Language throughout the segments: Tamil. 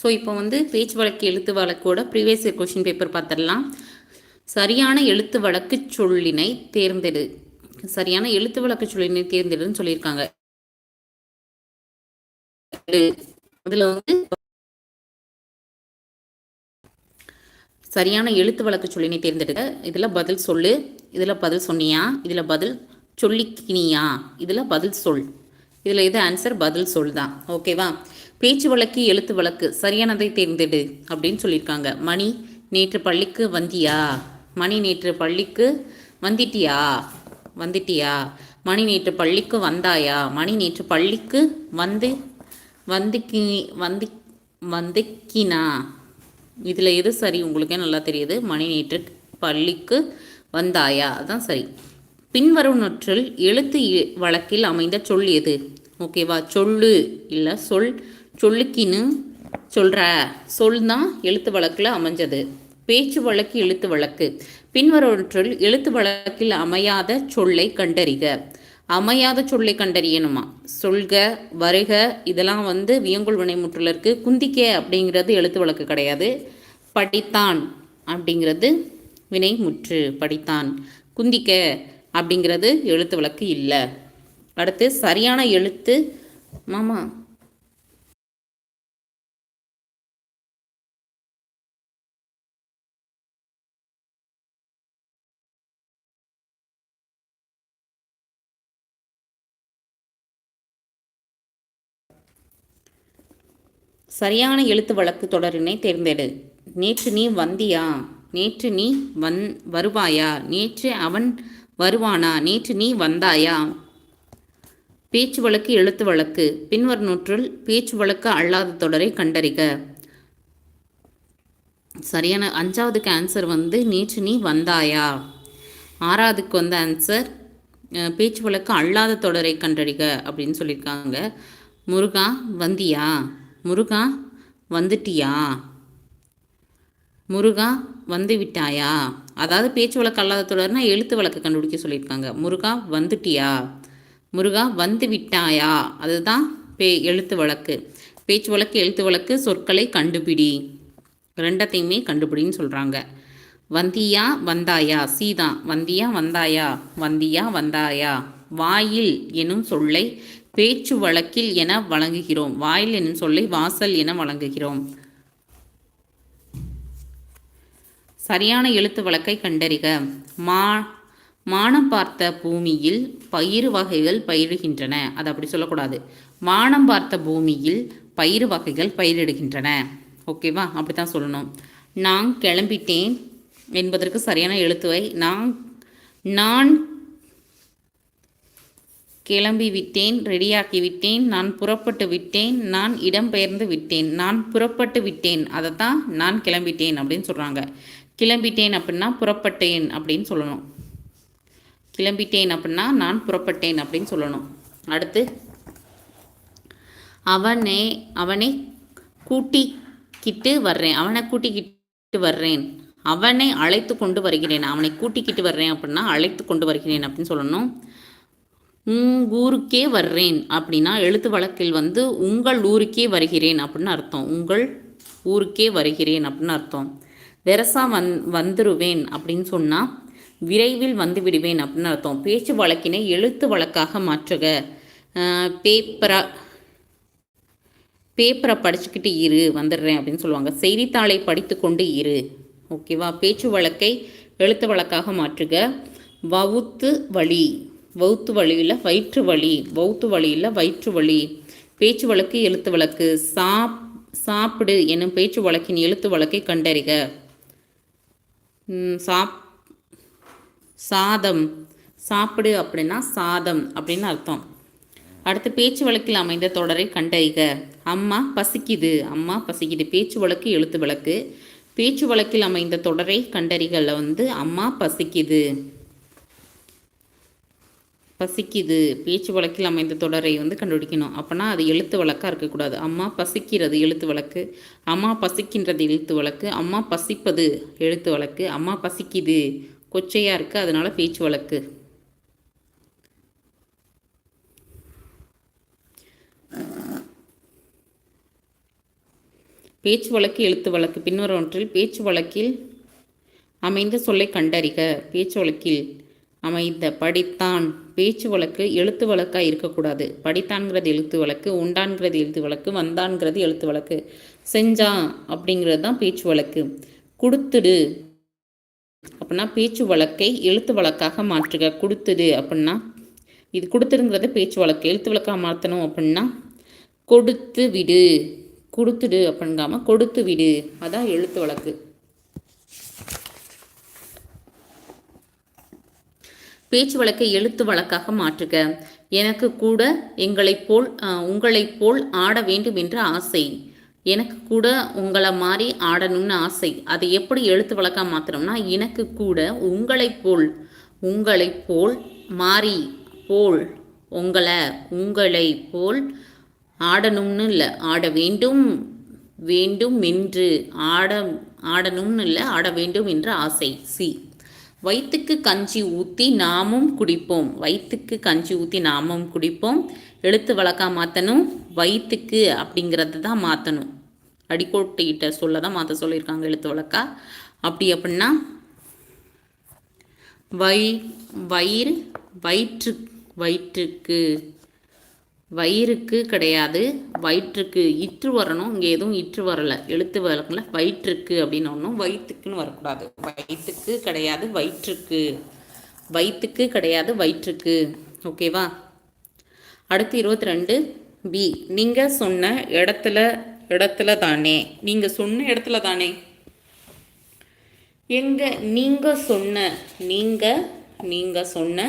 ஸோ இப்போ வந்து பேச்சு வழக்கு எழுத்து வழக்கோட ப்ரீவியஸ் இயர் கொஷின் பேப்பர் பார்த்துடலாம் சரியான எழுத்து வழக்கு சொல்லினை தேர்ந்தெடு. சரியான எழுத்து வழக்கு சொல்லினை தேர்ந்தெடுன்னு சொல்லியிருக்காங்க. அதில் வந்து சரியான எழுத்து வழக்கு சொல்லினை தேர்ந்தெடுக்க இதில் பதில் சொல்லு இதில் பதில் சொன்னியா இதில் பதில் சொல்லிக்கினியா இதில் பதில் சொல். இதில் இது ஆன்சர் பதில் சொல் தான் ஓகேவா பேச்சு வழக்கு எழுத்து வழக்கு சரியானதை தேர்ந்தெடு அப்படின்னு சொல்லியிருக்காங்க. மணி நேற்று பள்ளிக்கு வந்தியா? மணி நேற்று பள்ளிக்கு வந்துட்டியா? வந்துட்டியா? மணி நேற்று பள்ளிக்கு வந்தாயா? மணி நேற்று பள்ளிக்கு வந்து வந்துக்கி வந்து வந்துக்கினா? இதில் எது சரி? உங்களுக்கே நல்லா தெரியுது. மணி நேற்று பள்ளிக்கு வந்தாயா? அதான் சரி. பின்வரும் நொற்றில் எழுத்து இ- வழக்கில் அமைந்த சொல் எது? ஓகேவா? சொல்லு. இல்லை சொல் சொல்லுக்கின்னு சொல்கிற சொல் தான் எழுத்து வழக்கில் அமைஞ்சது. பேச்சு வழக்கு எழுத்து வழக்கு. பின்வருவற்றில் எழுத்து வழக்கில் அமையாத சொல்லை கண்டறிக. அமையாத சொல்லை கண்டறியணுமா? சொல்க வருக இதெல்லாம் வந்து வியங்குள் வினைமுற்றில் இருக்குது குந்திக்க அப்படிங்கிறது எழுத்து வழக்கு கிடையாது. படித்தான் அப்படிங்கிறது வினைமுற்று படித்தான். குந்திக்க அப்படிங்கிறது எழுத்து வழக்கு இல்லை. அடுத்து சரியான எழுத்து மாமா சரியான எழுத்து வழக்கு தொடரினை தேர்ந்தெடு. நேற்று நீ வந்தியா? நேற்று நீ வந் வருவாயா? நேற்று அவன் வருவானா? நேற்று நீ வந்தாயா? பேச்சு வழக்கு எழுத்து வழக்கு. பின்வர் நூற்றில் பேச்சு வழக்கு அல்லாத தொடரை கண்டறிக. சரியான அஞ்சாவதுக்கு ஆன்சர் வந்து நேற்று நீ வந்தாயா? ஆறாவதுக்கு வந்த ஆன்சர் பேச்சு வழக்கு அல்லாத தொடரை கண்டறிக அப்படின்னு சொல்லியிருக்காங்க. முருகா வந்தியா? முருகா வந்துட்டியா? முருகா வந்து விட்டாயா அதாவது பேச்சு வழக்கு அல்லாத தொடர்னா எழுத்து வழக்கு கண்டுபிடிக்க சொல்லியிருக்காங்க. முருகா வந்துட்டியா? முருகா வந்து விட்டாயா அதுதான் பே எழுத்து வழக்கு. பேச்சு வழக்கு எழுத்து வழக்கு சொற்களை கண்டுபிடி. ரெண்டத்தையுமே கண்டுபிடின்னு சொல்கிறாங்க வந்தியா வந்தாயா? சீதா வந்தியா வந்தாயா? வந்தியா வந்தாயா? வாயில் எனும் சொல்லை பேச்சு வழக்கில் என வழங்குகிறோம். வாயில் எனும் சொல்லை வாசல் என வழங்குகிறோம். சரியான எழுத்து வழக்கை கண்டறிக. மா மானம் பார்த்த பூமியில் பயிர் வகைகள் பயிரிடுகின்றன. அது அப்படி சொல்லக்கூடாது. வானம் பார்த்த பூமியில் பயிர் வகைகள் பயிரிடுகின்றன. ஓகேவா அப்படி தான் சொல்லணும். நான் கிளம்பிட்டேன் என்பதற்கு சரியான எழுத்துவை நான் நான் கிளம்பி விட்டேன் ரெடியாக்கி விட்டேன் நான் புறப்பட்டு விட்டேன் நான் இடம்பெயர்ந்து விட்டேன் நான் புறப்பட்டு விட்டேன் அதை தான் நான் கிளம்பிட்டேன் அப்படின்னு சொல்கிறாங்க கிளம்பிட்டேன் அப்படின்னா புறப்பட்டேன் அப்படின்னு சொல்லணும். கிளம்பிட்டேன் அப்படின்னா நான் புறப்பட்டேன் அப்படின்னு சொல்லணும். அடுத்து அவனே அவனை கூட்டிக்கிட்டு வர்றேன். அவனை கூட்டிக்கிட்டு வர்றேன். அவனை அழைத்து கொண்டு வருகிறேன். அவனை கூட்டிக்கிட்டு வர்றேன் அப்படின்னா அழைத்து கொண்டு வருகிறேன் அப்படின்னு சொல்லணும். ஊருக்கே வர்றேன் அப்படின்னா எழுத்து வழக்கில் வந்து உங்கள் ஊருக்கே வருகிறேன் அப்படின்னு அர்த்தம். உங்கள் ஊருக்கே வருகிறேன் அப்படின்னு அர்த்தம். வெரசா வந் வந்துருவேன் அப்படின்னு சொன்னால் விரைவில் வந்து விடுவேன் அப்படின்னு அர்த்தம். பேச்சு வழக்கினை எழுத்து வழக்காக மாற்றுக. பேப்பரா பேப்பரை படிச்சுக்கிட்டு இரு வந்துடுறேன் அப்படின்னு சொல்லுவாங்க. செய்தித்தாளை படித்து கொண்டு இரு. ஓகேவா? பேச்சு வழக்கை எழுத்து வழக்காக மாற்றுக. வவுத்து வழி. வவுத்து வழியில் வயிற்று வலி வவுத்து வழியில் வயிற்று வலி பேச்சு வழக்கு எழுத்து வழக்கு. சாப் சாப்பிடு எனும் பேச்சு வழக்கின் எழுத்து வழக்கை கண்டறிக. சாப் சாதம். சாப்பிடு அப்படின்னா சாதம் அப்படின்னு அர்த்தம். அடுத்து பேச்சு வழக்கில் அமைந்த தொடரை கண்டறிக. அம்மா பசிக்குது. அம்மா பசிக்குது. பேச்சு வழக்கு எழுத்து வழக்கு. பேச்சு வழக்கில் அமைந்த தொடரை கண்டறிகளில் வந்து அம்மா பசிக்குது. பசிக்குது பேச்சு வழக்கில் அமைந்த தொடரை வந்து கண்டுபிடிக்கணும். அப்போனா அது எழுத்து வழக்காக இருக்கக்கூடாது. அம்மா பசிக்கிறது எழுத்து வழக்கு அம்மா பசிக்கின்றது எழுத்து வழக்கு அம்மா பசிப்பது எழுத்து வழக்கு அம்மா பசிக்குது கொச்சையாக இருக்குது அதனால பேச்சு வழக்கு. பேச்சு வழக்கு எழுத்து வழக்கு. பின்வருவற்றில் பேச்சு வழக்கில் அமைந்த சொல்லை கண்டறிக. பேச்சு வழக்கில் அமைந்த படித்தான் பேச்சு வழக்கு எழுத்து வழக்காக இருக்கக்கூடாது. படித்தான்கிறது எழுத்து வழக்கு உண்டான்கிறது எழுத்து வழக்கு வந்தான்கிறது எழுத்து வழக்கு. செஞ்சான் அப்படிங்கிறது தான் பேச்சு வழக்கு. கொடுத்துடு. அப்படின்னா பேச்சு வழக்கை எழுத்து வழக்காக மாற்றுக. கொடுத்துடு அப்படின்னா இது கொடுத்துடுங்கிறத பேச்சு வழக்கு. எழுத்து வழக்காக மாற்றணும் அப்படின்னா கொடுத்து விடு. கொடுத்துடு அப்படிங்காம கொடுத்து விடு. அதான் எழுத்து வழக்கு. பேச்சு வழக்கை எழுத்து வழக்காக மாற்றுக. எனக்கு கூட எங்களைப் போல் உங்களைப் போல் ஆட வேண்டும் என்ற ஆசை. எனக்கு கூட உங்களை மாதிரி ஆடணும்னு ஆசை. அதை எப்படி எழுத்து வழக்காக மாத்திரம்னா எனக்கு கூட உங்களைப் போல் உங்களைப் போல் மாறி போல் உங்களை உங்களை போல் ஆடணும்னு இல்லை ஆட வேண்டும் வேண்டும் என்று ஆட ஆடணும்னு இல்லை ஆட வேண்டும் என்ற ஆசை. சி. வயிற்றுக்கு கஞ்சி ஊற்றி நாமும் குடிப்போம். வயிற்றுக்கு கஞ்சி ஊற்றி நாமும் குடிப்போம். எழுத்து வழக்கா மாற்றணும் வயிற்றுக்கு அப்படிங்கிறது தான் மாற்றணும் அடிக்கோட்டிகிட்ட சொல்ல தான் மாற்ற சொல்லியிருக்காங்க எழுத்து வழக்கா. அப்படி அப்படின்னா வை வயிறு வயிற்று வயிற்றுக்கு வயிறுக்கு கிடையாது. வயிற்றுக்கு இற்று வரணும். இங்கே எதுவும் இற்று வரல. எழுத்து வழக்கில் வயிற்றுக்கு அப்படின்னு ஒன்றும் வயிற்றுக்குன்னு வரக்கூடாது. வயிற்றுக்கு கிடையாது வயிற்றுக்கு. வயிற்றுக்கு கிடையாது வயிற்றுக்கு. ஓகேவா அடுத்து இருபத்தி ரெண்டு பி நீங்கள் சொன்ன இடத்துல இடத்துல தானே நீங்கள் சொன்ன இடத்துல தானே எங்க நீங்கள் சொன்ன நீங்கள் நீங்கள் சொன்ன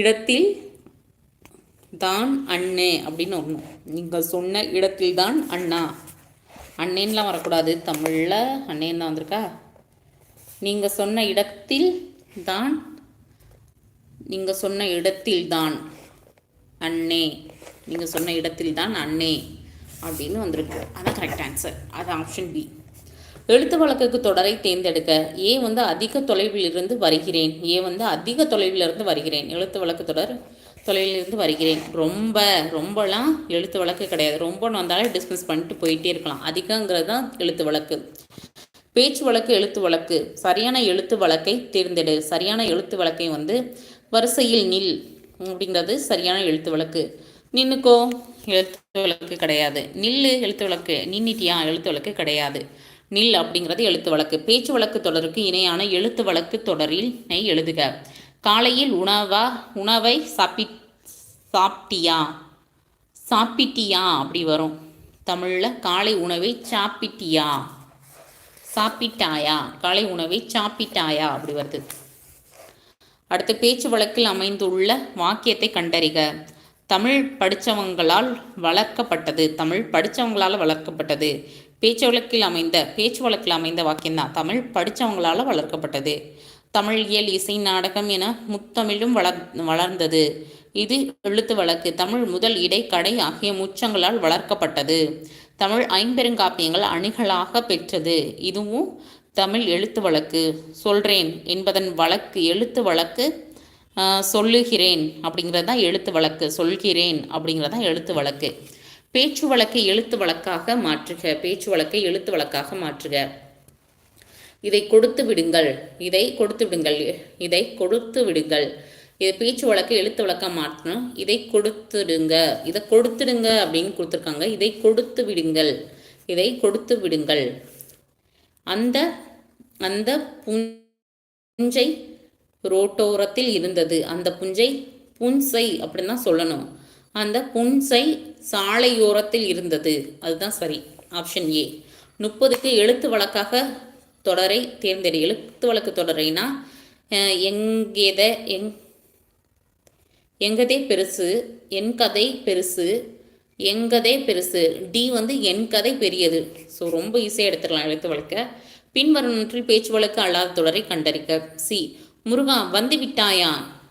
இடத்தில் தான் அண்ணே அப்படின்னு ஒன்று நீங்கள் சொன்ன இடத்தில் தான் அண்ணா. அண்ணேன்லாம் வரக்கூடாது. தமிழில் அண்ணேன்னு தான் வந்திருக்கா? நீங்கள் சொன்ன இடத்தில் தான் நீங்கள் சொன்ன இடத்தில் தான் அண்ணே. நீங்கள் சொன்ன இடத்தில் தான் அண்ணே அப்படின்னு வந்திருக்கு. அதான் கரெக்ட் ஆன்சர் அது ஆப்ஷன் பி எழுத்து வழக்குக்கு தொடரை தேர்ந்தெடுக்க ஏ வந்து அதிக தொலைவில் இருந்து வருகிறேன். ஏ வந்து அதிக தொலைவில் இருந்து வருகிறேன். எழுத்து வழக்கு தொடர் தொலைவிலிருந்து வருகிறேன். ரொம்ப ரொம்பலாம் எழுத்து வழக்கு கிடையாது. ரொம்ப வந்தாலும் டிஸ்மிஸ் பண்ணிட்டு போயிட்டே இருக்கலாம். அதிகங்கிறது தான் எழுத்து வழக்கு. பேச்சு வழக்கு எழுத்து வழக்கு. சரியான எழுத்து வழக்கை தேர்ந்தெடு. சரியான எழுத்து வழக்கை வந்து வரிசையில் நில் அப்படிங்கிறது சரியான எழுத்து வழக்கு. நின்னுக்கோ எழுத்து வழக்கு கிடையாது. நில்லு எழுத்து வழக்கு. நின்னிட்டியா எழுத்து வழக்கு கிடையாது. நில் அப்படிங்கிறது எழுத்து வழக்கு. பேச்சு வழக்கு தொடருக்கு இணையான எழுத்து வழக்கு தொடரில் நை எழுதுக. காலையில் உணவா உணவை சாப்பி சாப்பிட்டியா? சாப்பிட்டியா? அப்படி வரும். தமிழில் காலை உணவை சாப்பிட்டியா? சாப்பிட்டாயா? காலை உணவை சாப்பிட்டாயா? அப்படி வருது. அடுத்து பேச்சு வழக்கில் அமைந்துள்ள வாக்கியத்தை கண்டறிக. தமிழ் படித்தவங்களால் வளர்க்கப்பட்டது. தமிழ் படித்தவங்களால் வளர்க்கப்பட்டது. பேச்சு வழக்கில் அமைந்த பேச்சு வழக்கில் அமைந்த வாக்கியம்தான். தமிழ் படித்தவங்களால் வளர்க்கப்பட்டது. தமிழ் இயல் இசை நாடகம் என முத்தமிழும் வளர் வளர்ந்தது. இது எழுத்து வழக்கு. தமிழ் முதல் இடை கடை ஆகிய முச்சங்களால் வளர்க்கப்பட்டது. தமிழ் ஐம்பெருங்காப்பியங்கள் அணிகளாக பெற்றது. இதுவும் தமிழ் எழுத்து வழக்கு. சொல்றேன் என்பதன் வழக்கு எழுத்து வழக்கு சொல்லுகிறேன் அப்படிங்கிறது தான் எழுத்து வழக்கு. சொல்கிறேன் அப்படிங்கிறது தான் எழுத்து வழக்கு. பேச்சு வழக்கை எழுத்து வழக்காக மாற்றுக. பேச்சு வழக்கை எழுத்து வழக்காக மாற்றுக. இதை கொடுத்து விடுங்கள். இதை கொடுத்து விடுங்கள். இதை கொடுத்து விடுங்கள். இது பேச்சு வழக்கு எழுத்து வழக்கம் மாற்றணும். இதை கொடுத்துடுங்க. இதை கொடுத்துடுங்க அப்படின்னு கொடுத்துருக்காங்க. இதை கொடுத்து விடுங்கள். இதை கொடுத்து விடுங்கள். அந்த அந்த புஞ்சை ரோட்டோரத்தில் இருந்தது. அந்த புஞ்சை புன்சை அப்படின்னு தான் சொல்லணும். அந்த புன்சை சாலையோரத்தில் இருந்தது. அதுதான் சரி. ஆப்ஷன் ஏ முப்பதுக்கு எழுத்து வழக்காக தொடரை தேர்ந்தெடு எழுத்து வழக்கு தொடரைனா எங்கேத எங் எங்கதே பெருசு என் கதை பெருசு எங்கதே பெருசு டி வந்து என் கதை பெரியது. ஸோ ரொம்ப ஈஸியாக எடுத்துடலாம் எழுத்து வழக்க பின்வருவனற்றில் பேச்சு வழக்கு அல்லாத தொடரை கண்டறிக்க சி முருகா வந்து விட்டாயா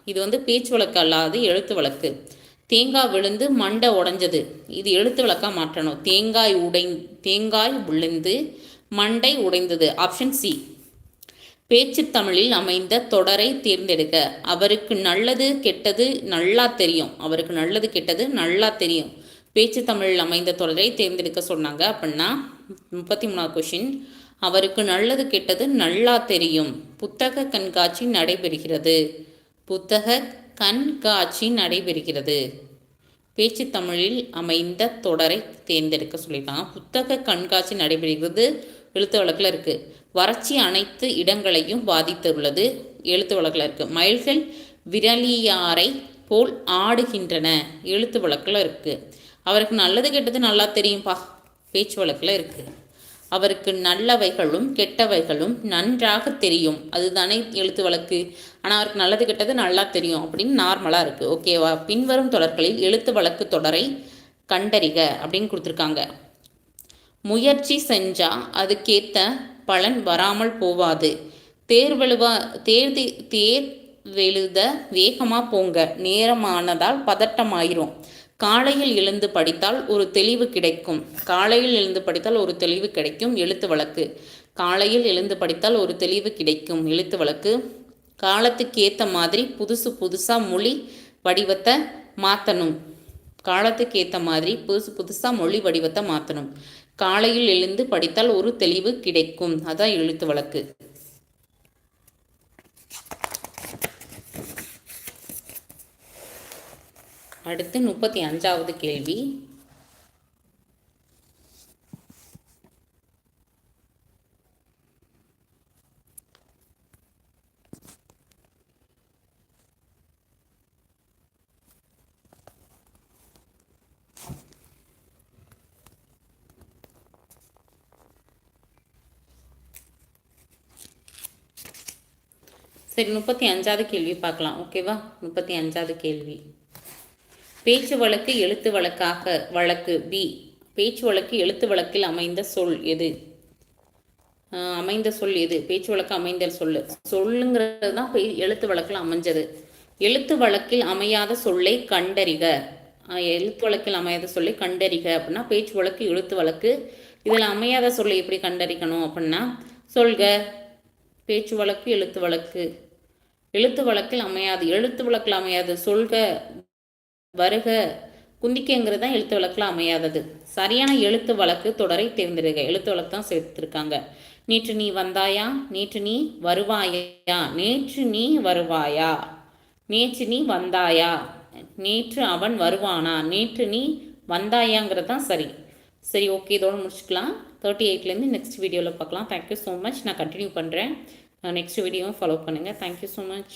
இது வந்து பேச்சு வழக்கு அல்லாது எழுத்து வழக்கு தேங்காய் விழுந்து மண்டை உடஞ்சது. இது எழுத்து வழக்காக மாற்றணும். தேங்காய் உடை தேங்காய் விழுந்து மண்டை உடைந்தது. ஆப்ஷன் சி பேச்சு தமிழில் அமைந்த தொடரை தேர்ந்தெடுக்க. அவருக்கு நல்லது கெட்டது நல்லா தெரியும். அவருக்கு நல்லது கெட்டது நல்லா தெரியும். பேச்சு தமிழில் அமைந்த தொடரை தேர்ந்தெடுக்க சொன்னாங்க அப்படின்னா முப்பத்தி மூணாவது கொஷின் அவருக்கு நல்லது கெட்டது நல்லா தெரியும். புத்தக கண்காட்சி நடைபெறுகிறது. புத்தக கண்காட்சி நடைபெறுகிறது. பேச்சு தமிழில் அமைந்த தொடரை தேர்ந்தெடுக்க சொல்லியிருக்காங்க. புத்தக கண்காட்சி நடைபெறுகிறது. எழுத்து வழக்கில் இருக்குது வறட்சி அனைத்து இடங்களையும் பாதித்துள்ளது. எழுத்து வழக்கில் இருக்குது மயில்கள் விரலியாரை போல் ஆடுகின்றன. எழுத்து வழக்கில் இருக்குது அவருக்கு நல்லது கெட்டது நல்லா தெரியும்பா? பேச்சு வழக்கில் இருக்குது அவருக்கு நல்லவைகளும் கெட்டவைகளும் நன்றாக தெரியும். அதுதானே எழுத்து வழக்கு. ஆனால் அவருக்கு நல்லது கெட்டது நல்லா தெரியும் அப்படின்னு நார்மலாக இருக்குது ஓகேவா? பின்வரும் தொடர்களில் எழுத்து வழக்கு தொடரை கண்டறிக அப்படின்னு கொடுத்துருக்காங்க. முயற்சி செஞ்சால் அதுக்கேற்ற பலன் வராமல் போவாது. தேர்வெழுவா தேர்தி தேர்வெழுத வேகமாக போங்க. நேரமானதால் பதட்டமாயிரும். காலையில் எழுந்து படித்தால் ஒரு தெளிவு கிடைக்கும். காலையில் எழுந்து படித்தால் ஒரு தெளிவு கிடைக்கும். எழுத்து வழக்கு. காலையில் எழுந்து படித்தால் ஒரு தெளிவு கிடைக்கும். எழுத்து வழக்கு. காலத்துக்கு ஏற்ற மாதிரி புதுசு புதுசாக மொழி வடிவத்தை மாற்றணும் காலத்துக்கு ஏற்ற மாதிரி புதுசு புதுசாக மொழி வடிவத்தை மாற்றணும் காலையில் எழுந்து படித்தால் ஒரு தெளிவு கிடைக்கும். அதான் எழுத்து வழக்கு. அடுத்து முப்பத்தி அஞ்சாவது கேள்வி. சரி முப்பத்தி அஞ்சாவது கேள்வி பார்க்கலாம். ஓகேவா முப்பத்தி அஞ்சாவது கேள்வி. பேச்சு வழக்கு எழுத்து வழக்காக வழக்கு பி பேச்சு வழக்கு எழுத்து வழக்கில் அமைந்த சொல் எது? அமைந்த சொல் எது? பேச்சு வழக்கு அமைந்த சொல். சொல்லுங்கிறது தான் எழுத்து வழக்கில் அமைஞ்சது. எழுத்து வழக்கில் அமையாத சொல்லை கண்டறிக. எழுத்து வழக்கில் அமையாத சொல்லை கண்டறிக அப்படின்னா பேச்சு வழக்கு எழுத்து வழக்கு. இதில் அமையாத சொல்லை எப்படி கண்டறிக்கணும் அப்படின்னா சொல்க. பேச்சு வழக்கு எழுத்து வழக்கு. எழுத்து வழக்கில் அமையாது. எழுத்து வழக்கில் அமையாது. சொல்க. வருக. குந்திக்கைங்கிறது தான் எழுத்து வழக்கில் அமையாதது. சரியான எழுத்து வழக்கு தொடரை தேர்ந்தெடுக்க எழுத்து வழக்கு தான் சேர்த்துருக்காங்க. நேற்று நீ வந்தாயா? நேற்று நீ வருவாயா? நேற்று நீ வருவாயா? நேற்று நீ வந்தாயா? நேற்று அவன் வருவானா? நேற்று நீ வந்தாயாங்கிறது தான் சரி. சரி ஓகே. இதோடு முடிச்சுக்கலாம். தேர்ட்டி எயிட்லேருந்து நெக்ஸ்ட் வீடியோவில் பார்க்கலாம். தேங்க்யூ ஸோ மச் நான் கண்டினியூ பண்ணுறேன் நெக்ஸ்ட் வீடியோவும் ஃபாலோ பண்ணுங்கள் தேங்க்யூ ஸோ மச்